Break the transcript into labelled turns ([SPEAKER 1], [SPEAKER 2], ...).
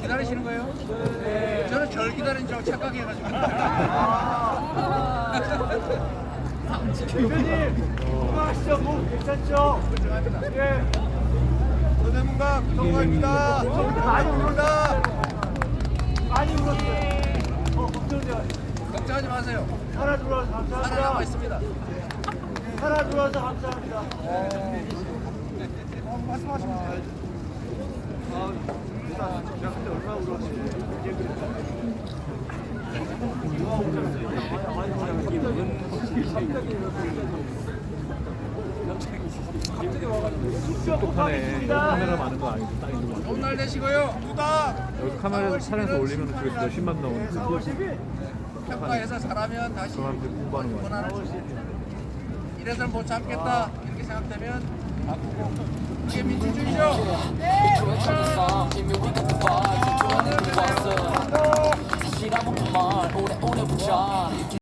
[SPEAKER 1] 기다리시는 거예요? 저는 절 기다리는 줄 알고 착각해가지고.
[SPEAKER 2] 대표님 건강하시죠? 몸 괜찮죠? 예.
[SPEAKER 1] 서대문각 정화입니다.
[SPEAKER 2] 많이 울었다. 많이 울었어요. 어, 걱정돼요.
[SPEAKER 1] 걱정하지 마세요.
[SPEAKER 2] 살아들어서
[SPEAKER 1] 살아남아
[SPEAKER 2] 감사합니다.
[SPEAKER 1] 있습니다.
[SPEAKER 2] 살아들어서 감사합니다. 이제
[SPEAKER 3] 똑똑하네. 카메라 많은 거 아니고 딱 이거
[SPEAKER 1] 좋은 날 되시고요. 두다.
[SPEAKER 3] 여기 카메라 촬영해서 올리면 그게 몇십만 나오니까
[SPEAKER 1] 평가해서 잘하면 다시 원하는 이래서는 못 참겠다 이렇게 생각되면 바꾸고 이게 민주주의죠. 네. 오늘 그대로 사실 아무 말 오래오래 보자